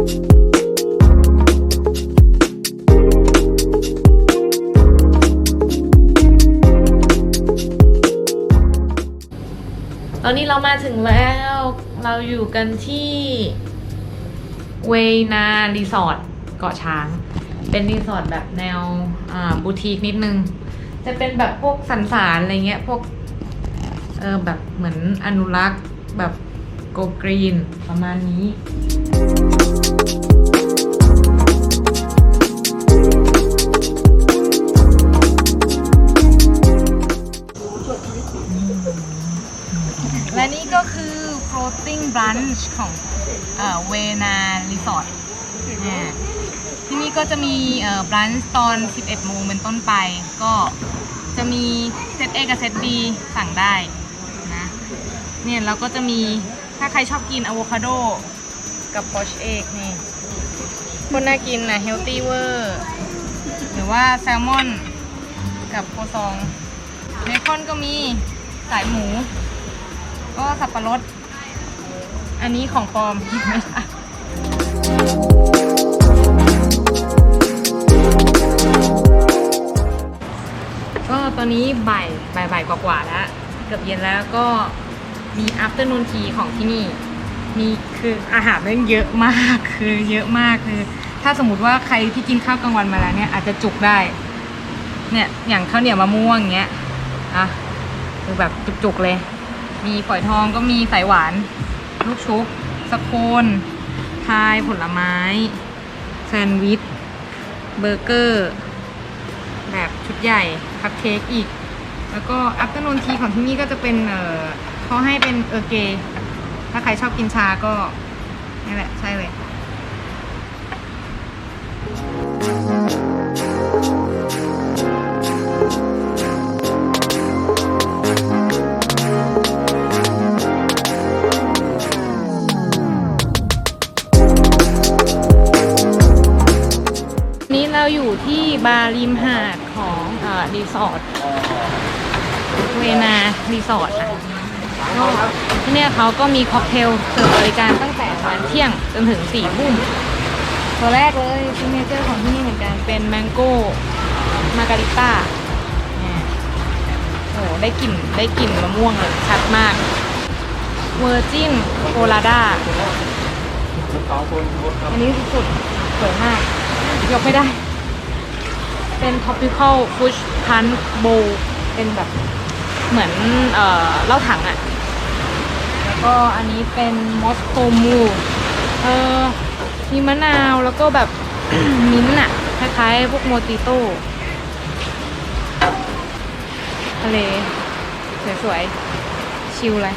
ตอนนี้เรามาถึงแล้ว เราอยู่กันที่เวนารีสอร์ทเกาะช้าง เป็นรีสอร์ทแบบแนวบูติกนิดนึง จะเป็นแบบพวกสันสารอะไรเงี้ย พวก เออแบบเหมือนอนุรักษ์แบบโกกรีนประมาณนี้ และนี่ก็คือ floating brunch ของเวนารีสอร์ทที่นี่ก็จะมี brunch ตอน 11 โมงเป็นต้นไป ก็จะมีเซต A กับเซต B สั่งได้นะเนี่ยเราก็จะมีถ้าใครชอบกินอะโวคาโดกับพอชเอกนี่คนน่ากินนะเฮลตี้เวอร์หรือว่าแซลมอนกับโคซองเบคอนก็มี สายหมู ก็สับปะรด อันนี้ของปลอมไม่ใช่ก็ตอนนี้บ่ายบ่ายบ่ายกว่าๆแล้ว เกือบเย็นแล้วก็มี afternoon tea ของที่นี่ มีคืออาหารเรื่องเยอะมากคือเยอะมากคือ ถ้าสมมติว่าใครที่กินข้าวกลางวันมาแล้วเนี่ยอาจจะจุกได้ เนี่ยอย่างข้าวเหนียวมะม่วงอย่างเงี้ยอะ คือแบบจุกๆเลย มีฝอยทองก็มีสายหวาน ลูกชุบสโคนพายผลไม้ แซนด์วิช เบอร์เกอร์ แบบชุดใหญ่คัพเค้กอีก แล้วก็อั t เ r อร์นูนทีของที่นี่ก็จะเป็นเออเขาให้เป็นเออเกย์ถ้าใครชอบกินชาก็นี่แหละ ใช่เลย อยู่ที่บาริมหาดของอรีสอร์ทเวนารีสอร์ทนะก็ที่เนี่ยเขาก็มีค็อกเทลเสิร์ฟบริการตั้งแต่ประมาณเที่ยงจนถึงสี่ทุ่มตัวแรกเลยซิเนเจอร์ของที่นี่เหมือนกันเป็นแมงโก้มาการิต้าโอ้โหได้กลิ่นได้กลิ่นมะม่วงเลยชัดมากเวอร์จินโคลาดาอันนี้สุดสวยมาก ยกไม่ได้ เป็น topical push punch bowl เป็นแบบเหมือนเอ่อเหล้าถังอะแล้วก็อันนี้เป็น Moscow Mule เออมีมะนาวแล้วก็แบบ มิ้นท์อะคล้ายๆ พวกโมติโต้ทะเล สวยๆ ชิลเลย